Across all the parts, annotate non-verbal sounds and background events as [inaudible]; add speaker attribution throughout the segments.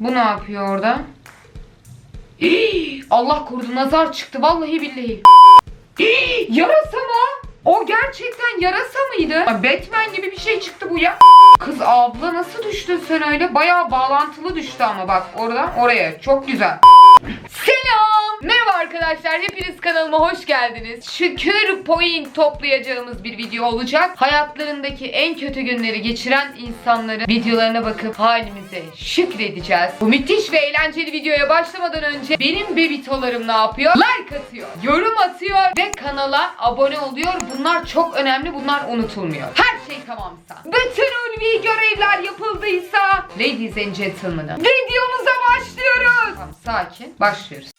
Speaker 1: Bu ne yapıyor orada? Hii, Allah korudu nazar çıktı vallahi billahi. Hii, yarasa mı? O gerçekten yarasa mıydı? Batman gibi bir şey çıktı bu ya. Kız abla nasıl düştün sen öyle? Bayağı bağlantılı düştü ama bak oradan oraya. Çok güzel. Selam. Merhaba arkadaşlar. Hepiniz kanalıma hoş geldiniz. Şükür point toplayacağımız bir video olacak. Hayatlarındaki en kötü günleri geçiren insanların videolarına bakıp halimize şükredeceğiz. Bu müthiş ve eğlenceli videoya başlamadan önce benim bebitolarım ne yapıyor? Like atıyor, yorum atıyor ve kanala abone oluyor. Bunlar çok önemli. Bunlar unutulmuyor. Her şey tamamsa, bütün ulvi görevler yapıldıysa Ladies and Gentlemen'ım videomuza başlıyoruz. Tamam sakin. Başlıyoruz.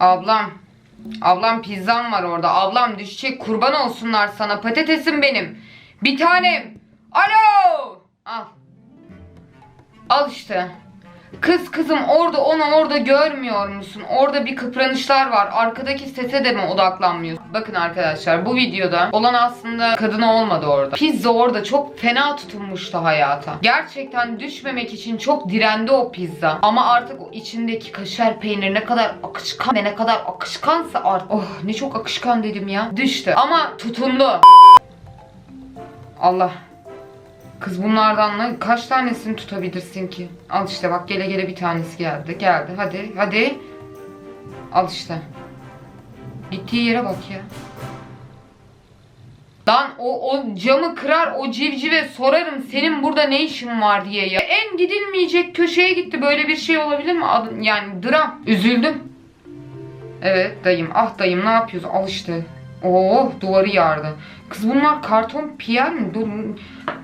Speaker 1: Ablam. Ablam pizzam var orada. Ablam düşecek kurban olsunlar sana. Patatesim benim. Bir tanem. Alo. Al. Al işte. Kız kızım orada onu orada görmüyor musun? Orada bir kıpranışlar var. Arkadaki sese de mi odaklanmıyorsun? Bakın arkadaşlar bu videoda olan aslında kadını olmadı orada. Pizza orada çok fena tutunmuştu hayata. Gerçekten düşmemek için çok direndi o pizza. Ama artık o içindeki kaşar peynir ne kadar akışkan ve ne kadar akışkansa artık. Oh ne çok akışkan dedim ya. Düştü. Ama tutundu. Allah. Kız bunlardan ne- kaç tanesini tutabilirsin ki? Al işte bak gele gele bir tanesi geldi. Geldi. Hadi hadi. Al işte. Gittiği yere bak ya. Lan o, o camı kırar o civcive sorarım senin burada ne işin var diye ya. En gidilmeyecek köşeye gitti böyle bir şey olabilir mi? Adı- Yani dram. Üzüldüm. Evet dayım. Ah dayım ne yapıyorsun? Al işte. Oh duvarı yardı. Kız bunlar karton piyer mi? Dur.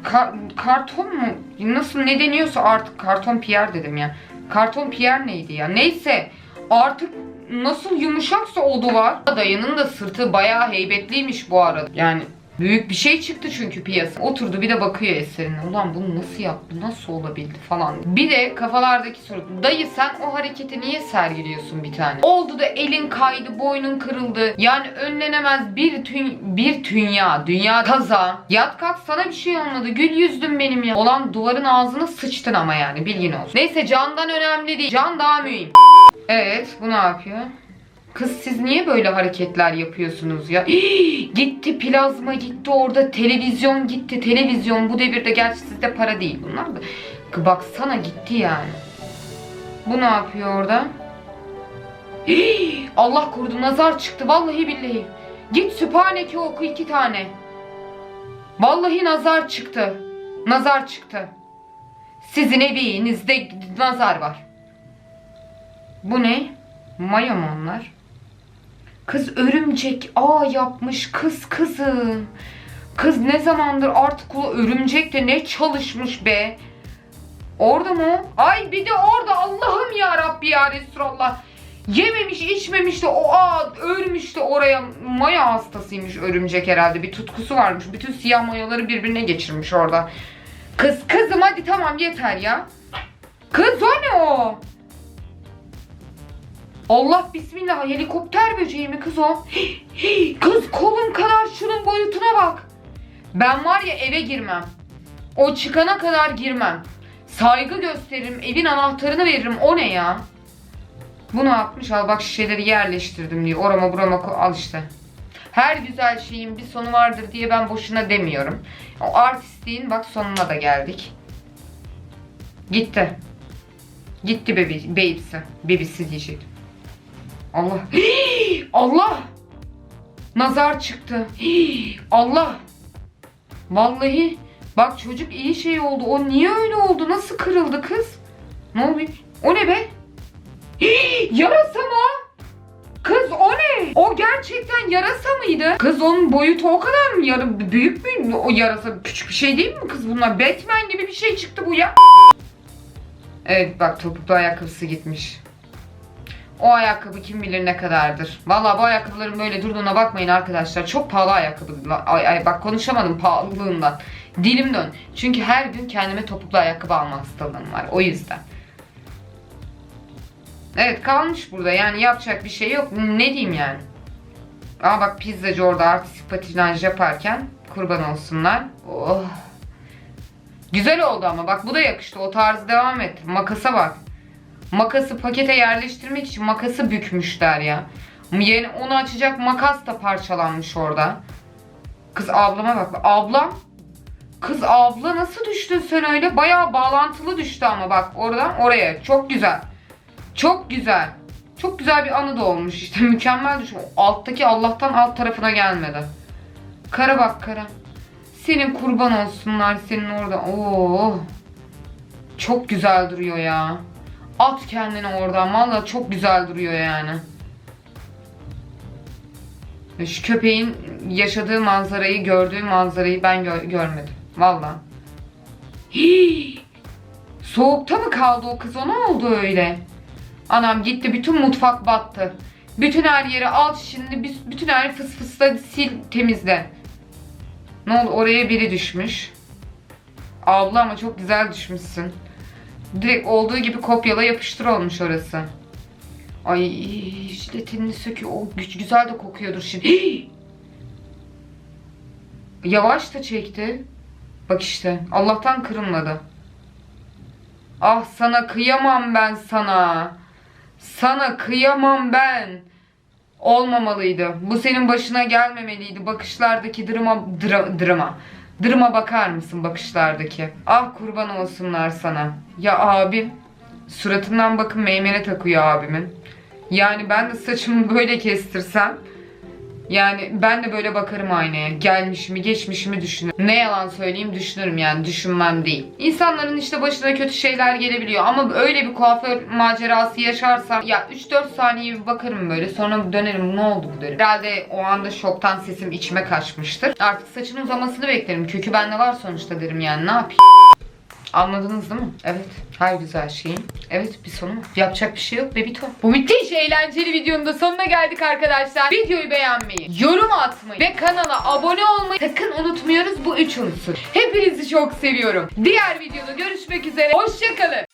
Speaker 1: Ka- karton mu? Nasıl ne deniyorsa artık karton piyer dedim ya. Karton piyer neydi ya? Neyse artık nasıl yumuşaksa o duvar. Dayının da sırtı bayağı heybetliymiş bu arada. Yani büyük bir şey çıktı çünkü piyasa. Oturdu bir de bakıyor eserine. Ulan bunu nasıl yaptı? Nasıl olabildi falan. Bir de kafalardaki soru. Dayı sen o hareketi niye sergiliyorsun bir tane? Oldu da elin kaydı, boynun kırıldı. Yani önlenemez bir tün bir dünya, dünya kaza. Yat kalk sana bir şey olmadı. Gül yüzdün benim ya. Olan duvarın ağzına sıçtın ama yani bilgin olsun. Neyse candan önemli değil. Can daha mühim. Evet bu ne yapıyor? Kız siz niye böyle hareketler yapıyorsunuz ya? [gasps] gitti plazma gitti orada televizyon gitti televizyon bu devirde gerçi sizde para değil bunlar da. Baksana gitti yani. Bu ne yapıyor orada? [gasps] Allah korudu nazar çıktı vallahi billahi. Git sübhaneke oku iki tane. Vallahi nazar çıktı. Nazar çıktı. Sizin evinizde nazar var. Bu ne? Maya mı onlar? Kız örümcek ağ yapmış kız kızım. Kız ne zamandır artık o örümcek de ne çalışmış be. Orada mı? Ay bir de orada Allah'ım ya Rabbi ya Resulallah. Yememiş içmemiş de o ağ örmüş de oraya maya hastasıymış örümcek herhalde. Bir tutkusu varmış. Bütün siyah mayaları birbirine geçirmiş orada. Kız kızım hadi tamam yeter ya. Kız o ne o? Allah bismillah helikopter böceği mi kız [gasps] kız kolum kadar şunun boyutuna bak. Ben var ya eve girmem. O çıkana kadar girmem. Saygı gösteririm, evin anahtarını veririm. O ne ya? Bu ne yapmış? Al bak şişeleri yerleştirdim diyor. Orama burama al işte. Her güzel şeyin bir sonu vardır diye ben boşuna demiyorum. O artistliğin bak sonuna da geldik. Gitti. Gitti bebi, bebisi. Bebisi diyecektim. Allah. [gasps] Allah. Nazar çıktı. [gasps] Allah. Vallahi bak çocuk iyi şey oldu. O niye öyle oldu? Nasıl kırıldı kız? Ne oluyor? O ne be? [gasps] Yarasa mı? Kız o ne? O gerçekten yarasa mıydı? Kız onun boyutu o kadar mı? Yarı, büyük mü o yarasa? Küçük bir şey değil mi kız bunlar? Batman gibi bir şey çıktı bu ya. Evet bak topuklu ayakkabısı gitmiş. O ayakkabı kim bilir ne kadardır. Vallahi bu ayakkabıların böyle durduğuna bakmayın arkadaşlar. Çok pahalı ayakkabı. Ay, ay, bak konuşamadım pahalılığından. Dilim dön. Çünkü her gün kendime topuklu ayakkabı alma hastalığım var. O yüzden. Evet kalmış burada yani yapacak bir şey yok. Ne diyeyim yani. Aa bak pizzacı orada artistik patinaj yaparken kurban olsunlar. Oh. Güzel oldu ama bak bu da yakıştı. O tarzı devam ettir. Makasa bak. Makası pakete yerleştirmek için makası bükmüşler ya. Yani onu açacak makas da parçalanmış orada. Kız ablama bak. Ablam. Kız abla nasıl düştün sen öyle? Bayağı bağlantılı düştü ama bak oradan oraya. Çok güzel. Çok güzel. Çok güzel bir anı da olmuş işte. [laughs] Mükemmel düşün. Alttaki Allah'tan alt tarafına gelmedi. Kara bak kara. Senin kurban olsunlar senin orada. Oo. Çok güzel duruyor ya. At kendini oradan. Valla çok güzel duruyor yani. Şu köpeğin yaşadığı manzarayı, gördüğü manzarayı ben gö- görmedim. Valla. [gasps] Soğukta mı kaldı o kız? O ne oldu öyle? Anam gitti bütün mutfak battı. Bütün her yeri al şimdi bü- bütün her fıs fısla sil temizle. Ne oldu oraya biri düşmüş. Abla ama çok güzel düşmüşsün. Direkt olduğu gibi kopyala yapıştır olmuş orası. Ay jiletini söküyor. O güzel de kokuyordur şimdi. Hii! [gasps] Yavaş da çekti. Bak işte Allah'tan kırılmadı. Ah sana kıyamam ben sana. Sana kıyamam ben. Olmamalıydı. Bu senin başına gelmemeliydi. Bakışlardaki drama dra, drama. Drama bakar mısın bakışlardaki? Ah kurban olsunlar sana. Ya abim suratından bakın meymene takıyor abimin. Yani ben de saçımı böyle kestirsem yani ben de böyle bakarım aynaya. Gelmişimi, geçmişimi düşünürüm. Ne yalan söyleyeyim düşünürüm yani düşünmem değil. İnsanların işte başına kötü şeyler gelebiliyor ama öyle bir kuaför macerası yaşarsam ya 3-4 saniye bir bakarım böyle sonra dönerim ne oldu bu derim. Herhalde o anda şoktan sesim içime kaçmıştır. Artık saçın uzamasını beklerim. Kökü bende var sonuçta derim yani ne yapayım. Anladınız değil mi? Evet. Her güzel şeyin. Evet bir sonu var. Yapacak bir şey yok Bebito. Bu müthiş eğlenceli videonun da sonuna geldik arkadaşlar. Videoyu beğenmeyi, yorum atmayı ve kanala abone olmayı sakın unutmuyoruz bu üç unsur. Hepinizi çok seviyorum. Diğer videoda görüşmek üzere. Hoşçakalın.